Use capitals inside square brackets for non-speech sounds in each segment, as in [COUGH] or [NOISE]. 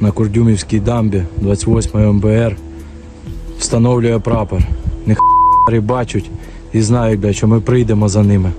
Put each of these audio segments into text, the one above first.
на Курдюмівській дамбі 28 МБР встановлює прапор. Нехай [LAUGHS] бачать і знають, що ми прийдемо за ними.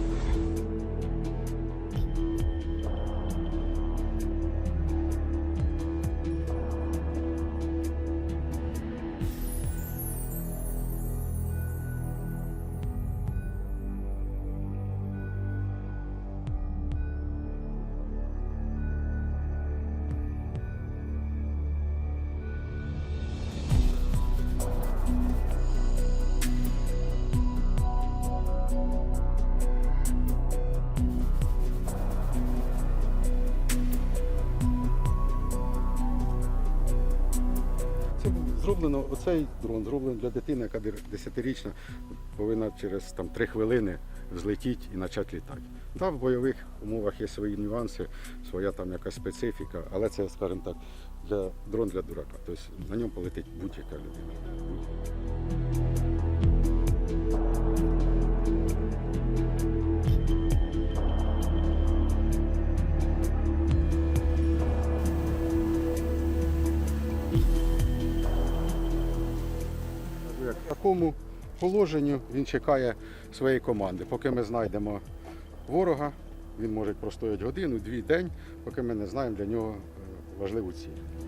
Це зроблено, оцей дрон зроблений для дитини, яка 10-річна, повинна через там, 3 хвилини взлетіти і почати літати. Та в бойових умовах є свої нюанси, своя там якась специфіка, але це, скажімо так, для, дрон для дурака. Тобто на ньому полетить будь-яка людина. В такому положенню він чекає своєї команди. Поки ми знайдемо ворога, він може простояти годину, дві день, поки ми не знаємо для нього е, важливу ціль.